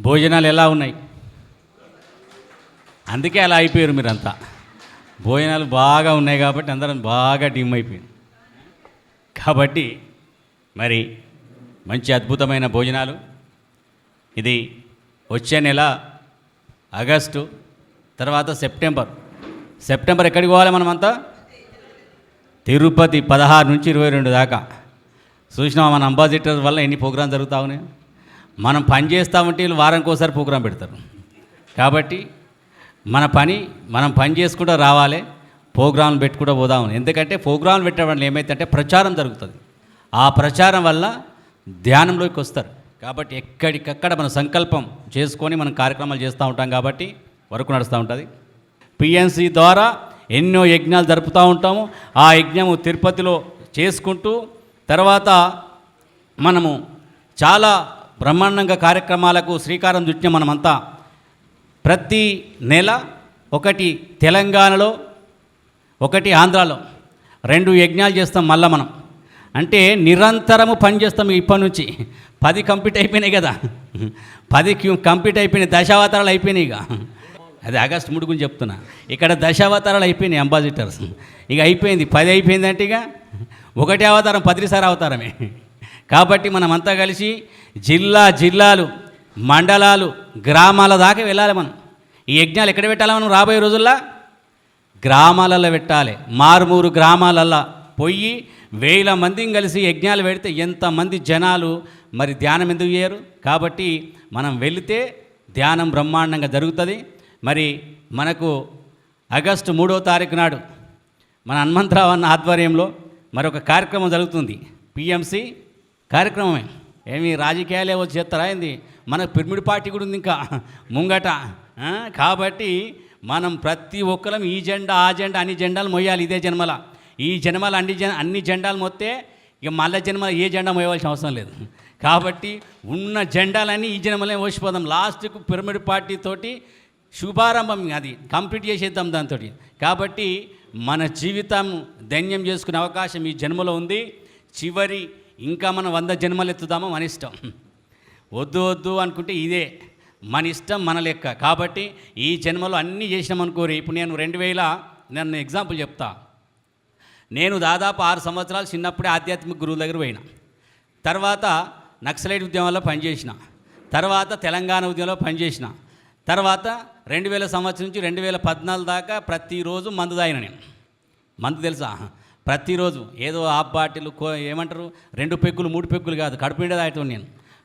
భోజనాలు ఎలా ఉన్నాయి? అందుకే అలా అయిపోయారు మీరంతా. భోజనాలు బాగా ఉన్నాయి కాబట్టి అందరం బాగా డిమ్ అయిపోయింది. కాబట్టి మరి మంచి అద్భుతమైన భోజనాలు. ఇది వచ్చే నెల ఆగస్టు తర్వాత సెప్టెంబర్. సెప్టెంబర్ ఎక్కడికి పోవాలి మనమంతా? తిరుపతి పదహారు నుంచి ఇరవై రెండు దాకా. చూసినావా మన అంబాసిడర్ వల్ల ఎన్ని ప్రోగ్రాం జరుగుతా ఉన్నాయి? మనం పని చేస్తామంటే వీళ్ళు వారానికి ఒకసారి ప్రోగ్రాం పెడతారు. కాబట్టి మన పని మనం పని చేసుకుంటూ రావాలి ప్రోగ్రాంలు పెట్టుకుంటూ పోదాం ఎందుకంటే ప్రోగ్రాంలు పెట్టడం వల్ల ఏమైతుందంటే ప్రచారం జరుగుతుంది. ఆ ప్రచారం వల్ల ధ్యానంలోకి వస్తారు. కాబట్టి ఎక్కడికక్కడ మన సంకల్పం చేసుకొని మనం కార్యక్రమాలు చేస్తూ ఉంటాం కాబట్టి వరకు నడుస్తూ ఉంటుంది. పిఎన్సి ద్వారా ఎన్నో యజ్ఞాలు జరుపుతూ ఉంటాము. ఆ యజ్ఞము తిరుపతిలో చేసుకుంటూ తర్వాత మనము చాలా బ్రహ్మాండంగా కార్యక్రమాలకు శ్రీకారం చుట్టిన మనమంతా ప్రతి నెల ఒకటి తెలంగాణలో ఒకటి ఆంధ్రాలో రెండు యజ్ఞాలు చేస్తాం మళ్ళీ మనం. అంటే నిరంతరము పని చేస్తాం ఇప్పటి నుంచి. పది కంప్లీట్ అయిపోయినాయి కదా. పది క్యూ- కంప్లీట్ అయిపోయినాయి దశావతారాలు అయిపోయినాయి ఇక. అది ఆగస్ట్ మూడు గురించి చెప్తున్నా. ఇక్కడ దశావతారాలు అయిపోయినాయి అంబాసిటర్స్ ఇక అయిపోయింది పది అయిపోయిందంటే ఇక ఒకటి అవతారం పదిసారి అవతారమే. కాబట్టి మనమంతా కలిసి జిల్లా జిల్లాలు మండలాలు గ్రామాల దాకా వెళ్ళాలి మనం. ఈ యజ్ఞాలు ఎక్కడ పెట్టాలి మనం రాబోయే రోజుల్లో? గ్రామాలలో పెట్టాలి. మారుమూరు గ్రామాలల్లో పోయి వేల మందిని కలిసి యజ్ఞాలు పెడితే ఎంతమంది జనాలు మరి ధ్యానం ఎందుకు చేయరు? కాబట్టి మనం వెళితే ధ్యానం బ్రహ్మాండంగా జరుగుతుంది. మరి మనకు ఆగస్టు మూడో తారీఖు నాడు మన హనుమంతరావు అన్న ఆధ్వర్యంలో మరొక కార్యక్రమం జరుగుతుంది. పిఎంసి కార్యక్రమమే. ఏమి రాజకీయాలే వచ్చి చేస్తారా ఏంది? మనకు పిరమిడ్ పార్టీ కూడా ఉంది ఇంకా. ముంగట కాబట్టి మనం ప్రతి ఒక్కరం ఈ జెండా ఆ జెండా అన్ని జెండాలు మొయ్యాలి ఇదే జన్మల. ఈ జన్మల అన్ని జె అన్ని జెండాలు మొత్తే ఇక మళ్ళీ జన్మ ఏ జెండా మోయవలసిన అవసరం లేదు. కాబట్టి ఉన్న జెండాలన్నీ ఈ జన్మలే మోసిపోదాం. లాస్ట్కు పిరమిడ్ పార్టీ తోటి శుభారంభం అది. కంప్లీట్ చేసేద్దాం దాంతో కాబట్టి మన జీవితం ధన్యం చేసుకునే అవకాశం ఈ జన్మలో ఉంది. చివరి ఇంకా మనం వంద జన్మలు ఎత్తుదామో? మన ఇష్టం. వద్దు వద్దు అనుకుంటే ఇదే. మన ఇష్టం మన లెక్క. కాబట్టి ఈ జన్మలో అన్నీ చేసినామనుకోరి ఇప్పుడు నేను రెండు వేల నన్ను ఎగ్జాంపుల్ చెప్తా. నేను దాదాపు ఆరు సంవత్సరాలు చిన్నప్పుడే ఆధ్యాత్మిక గురువు దగ్గర పోయిన. తర్వాత నక్సలైట్ ఉద్యమంలో పనిచేసిన. తర్వాత తెలంగాణ ఉద్యమంలో పనిచేసిన. తర్వాత రెండు వేల సంవత్సరం నుంచి రెండు వేల పద్నాలుగు దాకా ప్రతిరోజు మందు తాగిన నేను. మందు తెలుసా? ప్రతిరోజు ఏదో ఆ బాటిల్ కో ఏమంటారు? రెండు పెగ్గులు మూడు పెగ్గులు కాదు కడుపు నిండా తాగటం నేను.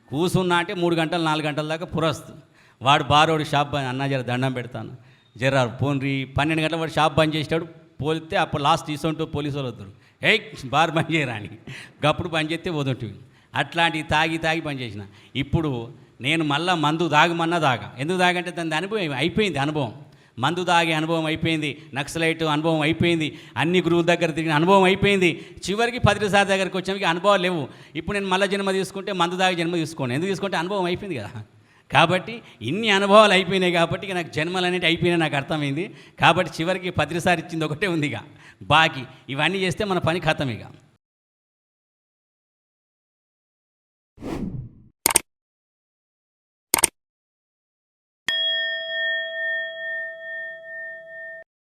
కూసున్నా అంటే మూడు గంటలు నాలుగు గంటల దాకా పురస్తు. వాడు బారోడు షాప్ బంద్ అన్న జర దండం పెడతాను. జర పోన్రి పన్నెండు గంటల వాడు షాప్ బంద్ చేసేటప్పుడు పోలితే అప్పుడు లాస్ట్ తీసుకుంటూ పోలీసు వాళ్ళు వద్దురు. ఏ బార్ బంద్ చేయరా అని. గప్పుడు బంద్ చేస్తే వదుంటివి అట్లాంటివి తాగి తాగి పని చేసిన. ఇప్పుడు నేను మళ్ళా మందు దాగమన్నా దాగా ఎందుకు దాగంటే దాని అనుభవం అయిపోయింది అనుభవం. మందు దాగే అనుభవం అయిపోయింది నక్సలైట్ అనుభవం అయిపోయింది అన్ని గురువుల దగ్గర తిరిగిన అనుభవం అయిపోయింది. చివరికి పత్రిసారి దగ్గరికి వచ్చాక అనుభవాలు లేవు. ఇప్పుడు నేను మళ్ళీ జన్మ తీసుకుంటే మందు దాగి జన్మ తీసుకోండి ఎందుకు తీసుకుంటే అనుభవం అయిపోయింది కదా. కాబట్టి ఇన్ని అనుభవాలు అయిపోయినాయి కాబట్టి ఇక నాకు జన్మలు అనేవి అయిపోయినాయి నాకు అర్థమైంది. కాబట్టి చివరికి పత్రిసారి ఇచ్చింది ఒకటే ఉంది ఇక. బాకీ. ఇవన్నీ చేస్తే మన పని ఖతం ఇక.